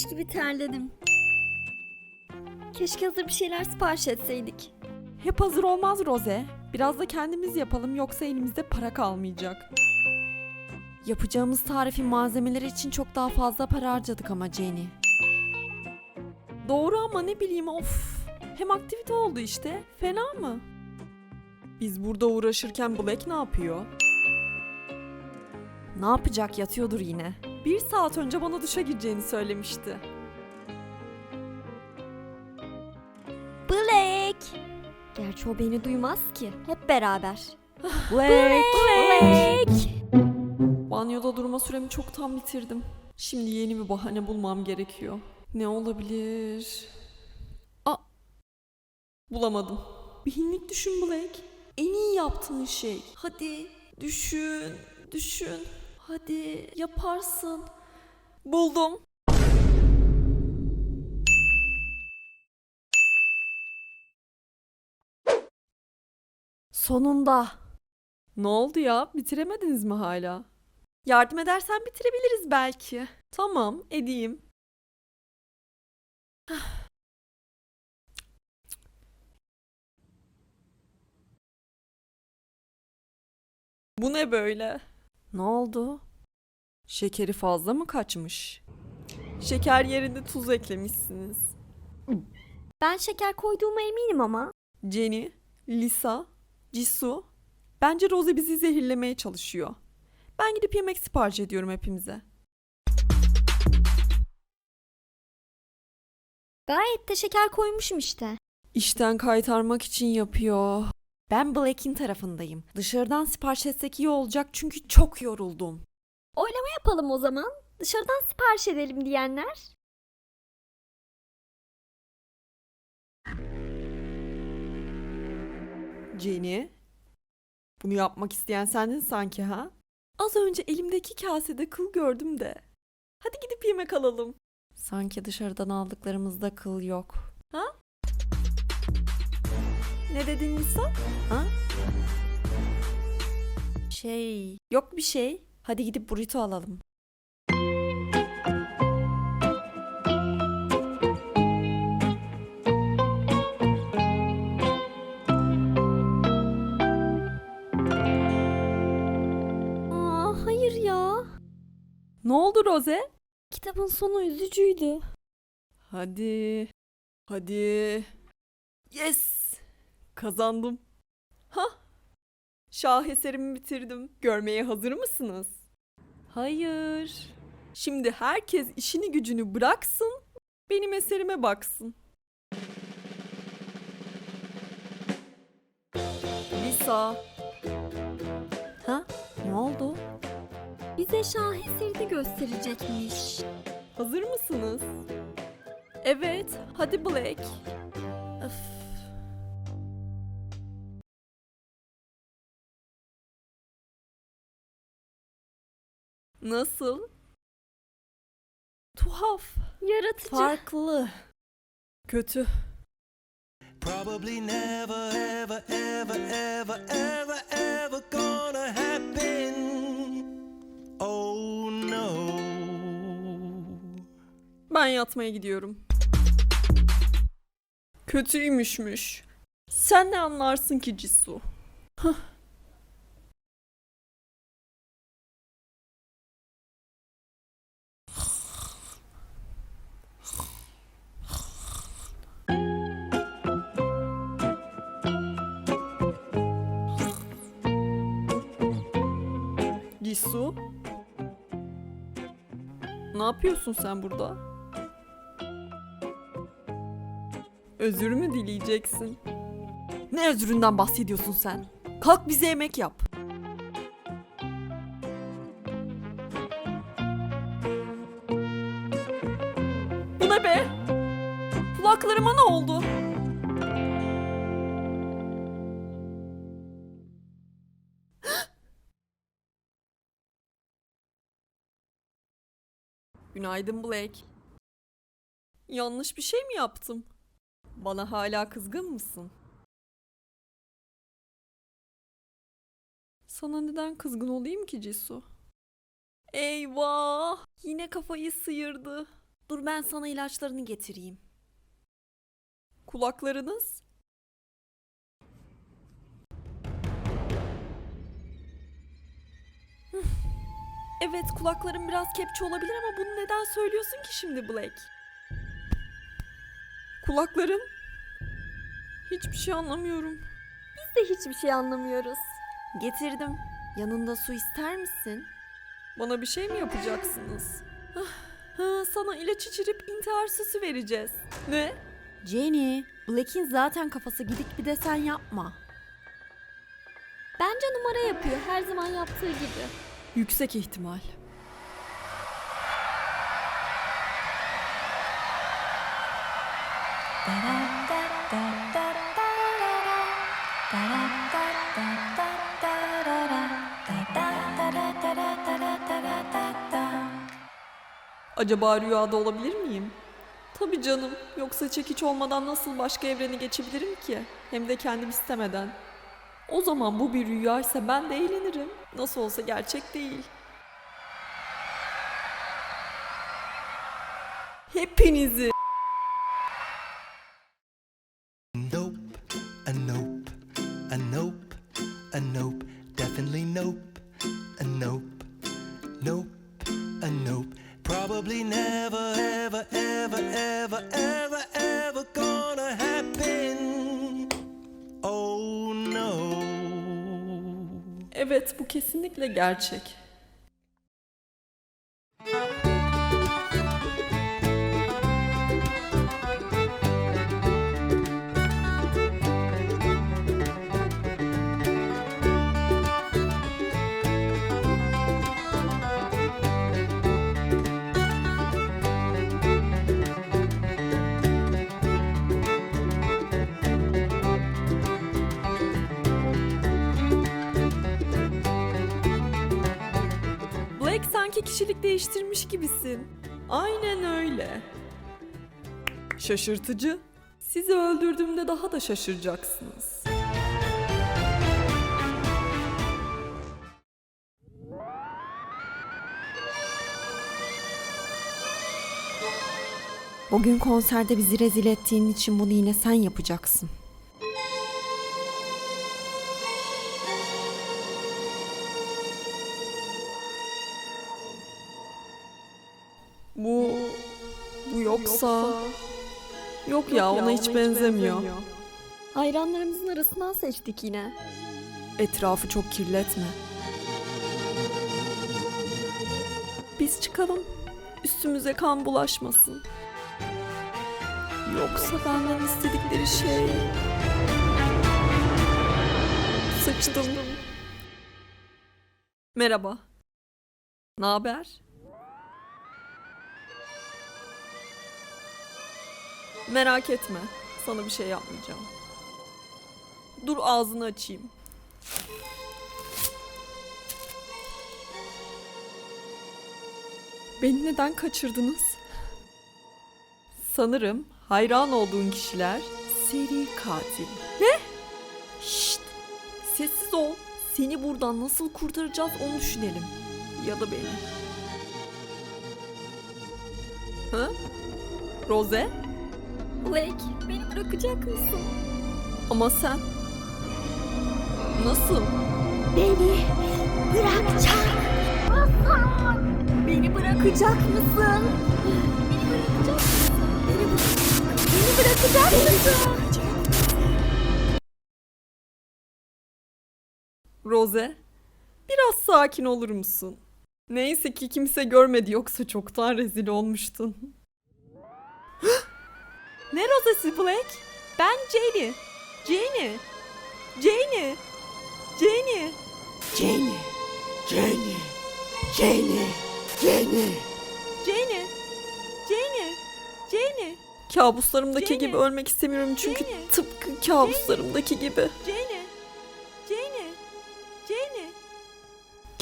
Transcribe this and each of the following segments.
leş gibi terledim. Keşke hazır bir şeyler sipariş etseydik. Hep hazır olmaz Roze. Biraz da kendimiz yapalım yoksa elimizde para kalmayacak. Yapacağımız tarifin malzemeleri için çok daha fazla para harcadık ama Jenny. Doğru ama ne bileyim of. Hem aktivite oldu işte. Fena mı? Biz burada uğraşırken Black ne yapıyor? Ne yapacak yatıyordur yine. Bir saat önce bana duşa gireceğini söylemişti. Black! Gerçi o beni duymaz ki. Hep beraber. Black! Black! Banyoda durma süremi çoktan bitirdim. Şimdi yeni bir bahane bulmam gerekiyor. Ne olabilir? A Bulamadım. Bir hinlik düşün Black. En iyi yaptığın şey. Hadi düşün, düşün. Hadi yaparsın. Buldum. Sonunda. Ne oldu ya? Bitiremediniz mi hala? Yardım edersen bitirebiliriz belki. Tamam, edeyim. Bu ne böyle? Ne oldu? Şekeri fazla mı kaçmış? Şeker yerine tuz eklemişsiniz. Ben şeker koyduğuma eminim ama. Jenny, Lisa, Jisoo. Bence Rose bizi zehirlemeye çalışıyor. Ben gidip yemek sipariş ediyorum hepimize. Gayet de şeker koymuşum işte. İşten kaytarmak için yapıyor. Ben Black'in tarafındayım. Dışarıdan sipariş etsek iyi olacak çünkü çok yoruldum. Oylama yapalım o zaman. Dışarıdan sipariş edelim diyenler. Jenny, bunu yapmak isteyen sendin sanki ha? Az önce elimdeki kasede kıl gördüm de. Hadi gidip yemek alalım. Sanki dışarıdan aldıklarımızda kıl yok. Ha? Ne dedin Nisa? Ha? Şey, yok bir şey. Hadi gidip burrito alalım. Aa hayır ya. Ne oldu Rose? Kitabın sonu üzücüydü. Hadi. Hadi. Yes! Kazandım. Ha? Şaheserimi bitirdim. Görmeye hazır mısınız? Hayır. Şimdi herkes işini gücünü bıraksın, benim eserime baksın. Lisa. Ha? Ne oldu? Bize şaheserini gösterecekmiş. Hazır mısınız? Evet, hadi Black. Öf. Nasıl? Tuhaf, Yaratıcı. farklı, kötü. Probably never, ever, ever, ever, ever, ever gonna happen. Oh no. Ben yatmaya gidiyorum. Kötüymüşmüş. Sen ne anlarsın ki Cisu? Hah. Ne yapıyorsun sen burada? Özür mü dileyeceksin? Ne özründen bahsediyorsun sen? Kalk bize yemek yap. Günaydın Black. Yanlış bir şey mi yaptım? Bana hala kızgın mısın? Sana neden kızgın olayım ki Cisu? Eyvah! Yine kafayı sıyırdı. Dur ben sana ilaçlarını getireyim. Kulaklarınız? Evet kulaklarım biraz kepçe olabilir ama bunu neden söylüyorsun ki şimdi Black? Kulaklarım? Hiçbir şey anlamıyorum. Biz de hiçbir şey anlamıyoruz. Getirdim. Yanında su ister misin? Bana bir şey mi yapacaksınız? Ah, ha, sana ilaç içirip intihar süsü vereceğiz. Ne? Jenny, Black'in zaten kafası gidik bir de sen yapma. Bence numara yapıyor her zaman yaptığı gibi. Yüksek ihtimal. Acaba rüyada olabilir miyim? Tabii canım. Yoksa çekiç olmadan nasıl başka evreni geçebilirim ki? Hem de kendim istemeden. O zaman bu bir rüyaysa ben de eğlenirim. Nasıl olsa gerçek değil. Hepinizi kesinlikle gerçek. Kişilik değiştirmiş gibisin. Aynen öyle. Şaşırtıcı. Sizi öldürdüğümde daha da şaşıracaksınız. Bugün konserde bizi rezil ettiğin için bunu yine sen yapacaksın. Bu bu yoksa Yok ya ona hiç benzemiyor. Hayranlarımızın arasından seçtik yine. Etrafı çok kirletme. Biz çıkalım. Üstümüze kan bulaşmasın. Yoksa benden istedikleri şey... Sıçtım. Merhaba. Ne haber? Merak etme. Sana bir şey yapmayacağım. Dur ağzını açayım. Beni neden kaçırdınız? Sanırım hayran olduğun kişiler seri katil. Ne? Şşt! Sessiz ol. Seni buradan nasıl kurtaracağız onu düşünelim. Ya da beni. Ha? Rose? Blake beni bırakacak mısın? Ama sen... Nasıl? Beni bırakacak mısın? Beni bırakacak mısın? Beni bırakacak mısın? Beni, bırak- beni bırakacak mısın? Rose, biraz sakin olur musun? Neyse ki kimse görmedi yoksa çoktan rezil olmuştun. Ne Rose'si Black? Ben Janie. Janie. Janie. Janie. Jenny, Jenny, Jenny, Jenny. Janie. Janie. Janie. Kabuslarımdaki Janie. gibi ölmek istemiyorum çünkü Janie. tıpkı kabuslarımdaki gibi. Jenny, Jenny, Jenny.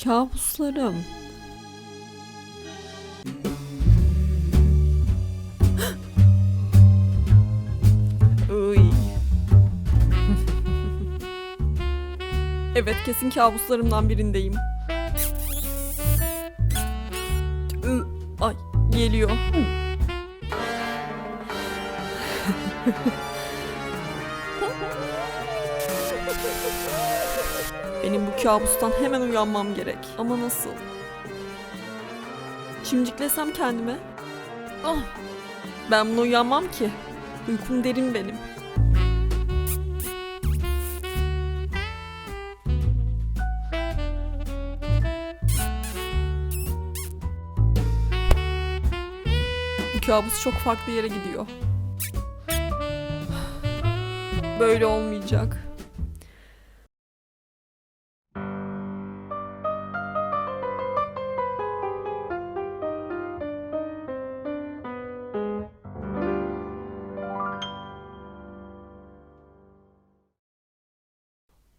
Kabuslarım. Evet kesin kabuslarımdan birindeyim. Ay geliyor. Benim bu kabustan hemen uyanmam gerek. Ama nasıl? Şimdiklesem kendime. Ah, ben bunu uyanmam ki. Uykum derin benim. Kabus çok farklı yere gidiyor. Böyle olmayacak.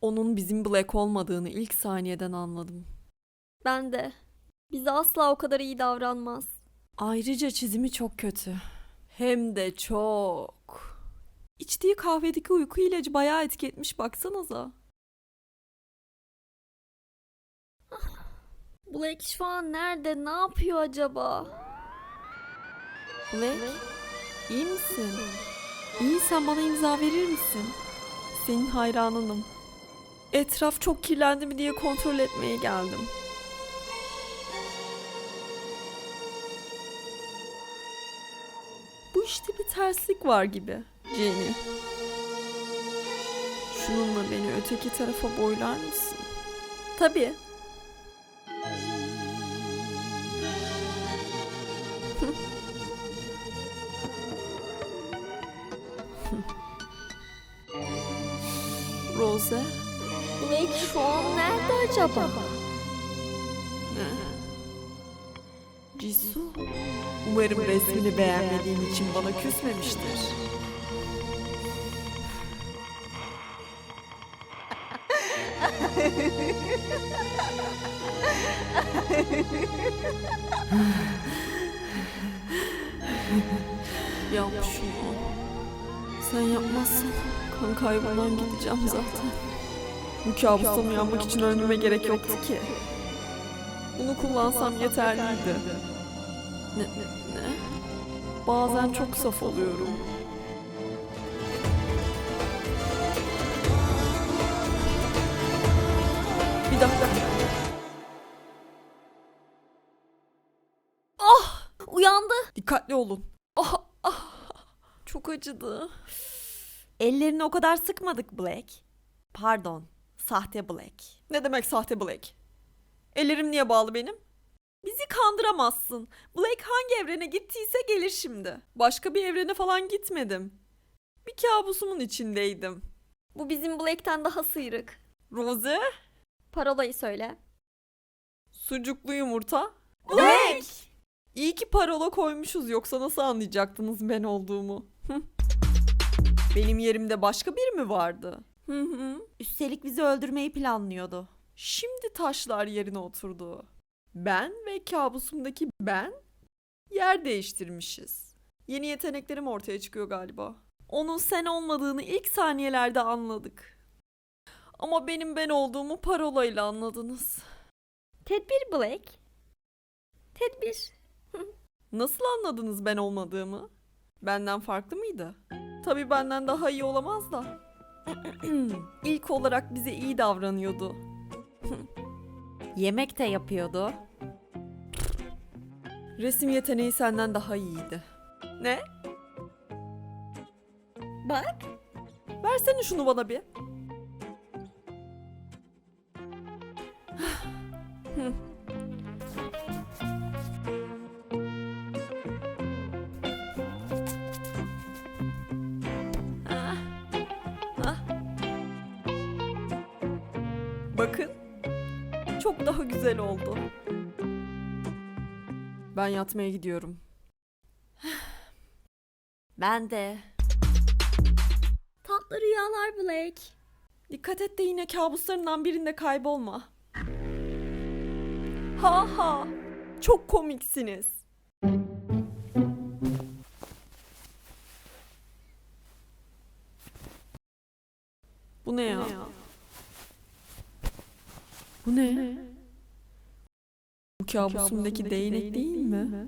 Onun bizim Black olmadığını ilk saniyeden anladım. Ben de. Bize asla o kadar iyi davranmaz. Ayrıca çizimi çok kötü. Hem de çok. İçtiği kahvedeki uyku ilacı bayağı etki etmiş baksanıza. Blake şu an nerede? Ne yapıyor acaba? Black, iyi misin? İyiysen bana imza verir misin? Senin hayranınım. Etraf çok kirlendi mi diye kontrol etmeye geldim. Bu işte bir terslik var gibi Jenny. Şununla beni öteki tarafa boylar mısın? Tabii. Rose. Blake şu an nerede acaba? Jisoo. Umarım resmini beğenmediğim için bana küsmemiştir. Yap şunu. Sen yapmazsan kan kaybından gideceğim zaten. Bu kabustan uyanmak için ölmeme gerek yoktu ki. Bunu kullansam yeterliydi. Ne, ne, ne? Bazen çok saf oluyorum. Bir dakika. Uyandı. Dikkatli olun. Ah, ah. Çok acıdı. Ellerini o kadar sıkmadık Black. Pardon, sahte Black. Ne demek sahte Black? Ellerim niye bağlı benim? Bizi kandıramazsın. Black hangi evrene gittiyse gelir şimdi. Başka bir evrene falan gitmedim. Bir kabusumun içindeydim. Bu bizim Blake'ten daha sıyrık. Rose, Parolayı söyle. sucuklu yumurta. Black! İyi ki parola koymuşuz yoksa nasıl anlayacaktınız ben olduğumu? Benim yerimde başka biri mi vardı? Hı hı. Üstelik bizi öldürmeyi planlıyordu. Şimdi taşlar yerine oturdu. Ben ve kabusumdaki ben yer değiştirmişiz. Yeni yeteneklerim ortaya çıkıyor galiba. Onun sen olmadığını ilk saniyelerde anladık. Ama benim ben olduğumu parolayla anladınız. Tedbir Blake. Tedbir. Nasıl anladınız ben olmadığımı? Benden farklı mıydı? Tabii benden daha iyi olamaz da. İlk olarak bize iyi davranıyordu. Yemek de yapıyordu. Resim yeteneği senden daha iyiydi. Ne? Bak. Versene şunu bana bir. Oldu. Ben yatmaya gidiyorum. Ben de. Tatlı rüyalar Blake. Dikkat et de yine kabuslarından birinde kaybolma. Ha ha. Çok komiksiniz. Bu ne ya? Bu ne? Bu kabusumdaki değnek değil mi?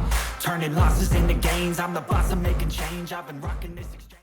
Turning losses into gains, I'm the boss, I'm making change, I've been rocking this exchange.